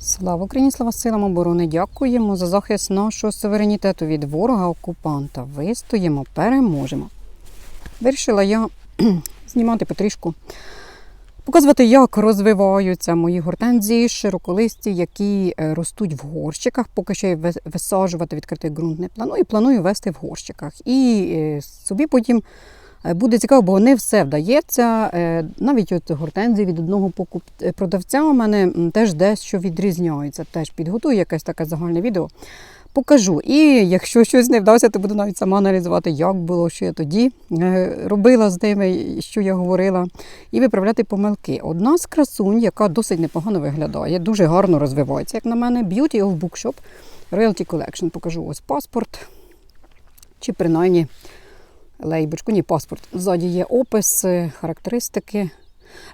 Слава Україні, слава силам оборони! Дякуємо за захист нашого суверенітету від ворога-окупанта. Вистоїмо, переможемо. Вирішила я знімати потрішку, показувати, як розвиваються мої гортензії, широколисті, які е, ростуть в горщиках. Поки що висаджувати відкритий ґрунт не планую. Планую вести в горщиках. І е, собі потім Буде цікаво, бо не все вдається. Е, Навіть от гортензії від одного покуп... е, продавця у мене теж дещо відрізняється. Теж підготую якесь таке загальне відео. Покажу. І якщо щось не вдасться, то буду навіть сама аналізувати, як було, що я тоді е, робила з ними, що я говорила, і виправляти помилки. Одна з красунь, яка досить непогано виглядає, дуже гарно розвивається, як на мене, Beauty of Bookshop Royalty Collection. Покажу ось паспорт. Чи принаймні лейбочку, ні, паспорт. Ззаді є опис, е, характеристики.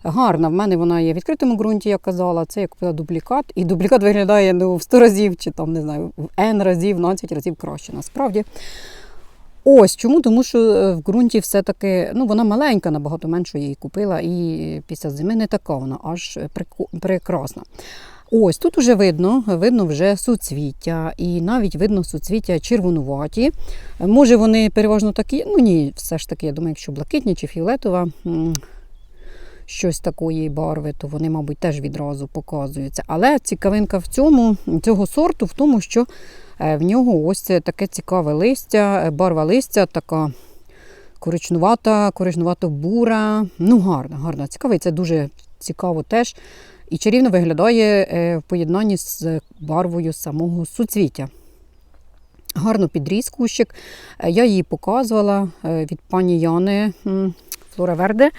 Гарна, в мене вона є в відкритому ґрунті, я казала. Це я купила дублікат. І дублікат виглядає ну, в 100 разів, чи там, не знаю, в N разів, 12 разів краще насправді. Ось чому? Тому що е, в ґрунті все-таки ну, вона маленька, набагато меншу її купила, і після зими не така вона аж прекрасна. Ось тут уже видно, видно вже суцвіття, і навіть видно суцвіття червонуваті. Може, вони переважно такі, ну ні, все ж таки, я думаю, якщо блакитні чи фіолетова, щось такої барви, то вони, мабуть, теж відразу показуються. Але цікавинка в цьому, цього сорту в тому, що е, в нього ось таке цікаве листя, е, барва листя така коричнувата, коричнувато-бура. Ну, гарна, гарна, цікава. І це дуже цікаво теж. І чарівно виглядає е, в поєднанні з барвою самого суцвіття. Гарно підріс кущик. Е, Я її показувала е, від пані Яни Флора Верде.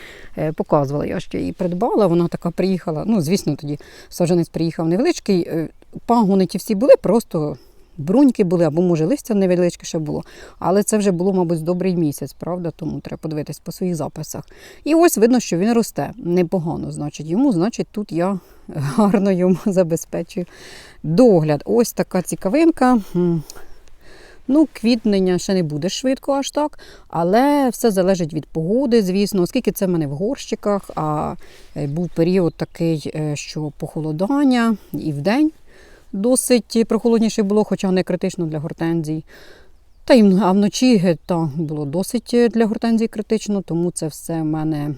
Показувала, я ще її придбала. Вона така приїхала. Ну, звісно, тоді саджанець приїхав невеличкий. Пагони ті всі були, просто бруньки були, або, може, листя невеличке ще було. Але це вже було, мабуть, добрий місяць, правда? Тому треба подивитись по своїх записах. І ось видно, що він росте непогано. Значить, йому, значить, тут я гарно йому забезпечую догляд. Ось така цікавинка. Ну, квітнення ще не буде швидко аж так, але все залежить від погоди, звісно, оскільки це в мене в горщиках, а е, був період такий, е, що похолодання і вдень досить прохолодніше було, хоча не критично для гортензій. Та й а вночі е, та, було досить е, для гортензій критично, тому це все в мене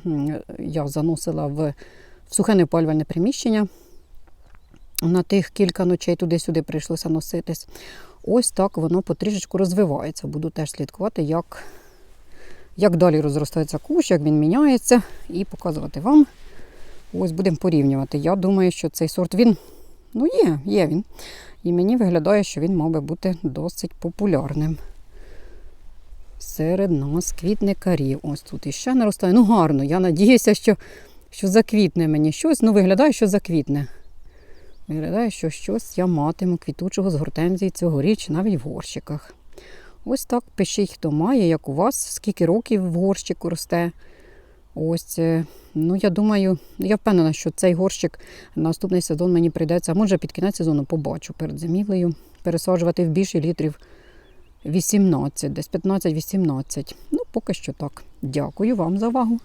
я заносила в, в сухе неопалювальне приміщення. На тих кілька ночей туди-сюди прийшлося носитись. Ось так воно потрішечку розвивається. Буду теж слідкувати, як, як далі розростається кущ, як він міняється, і показувати вам. Ось будемо порівнювати. Я думаю, що цей сорт він ну є, є він. І мені виглядає, що він мав би бути досить популярним. Серед нас квітникарів. Ось тут іще наростає. Ну, гарно. Я надіюся, що, що заквітне мені щось. Ну, виглядає, що заквітне. Виглядає, що щось я матиму квітучого з гортензії цьогоріч навіть в горщиках. Ось так пишіть, хто має, як у вас, скільки років в горщику росте. Ось, е, ну я думаю, я впевнена, що цей горщик на наступний сезон мені прийдеться, а може під кінець сезону побачу перед зимівлею, пересаджувати в більше літрів 18, десь 15-18. Ну, поки що так. Дякую вам за увагу.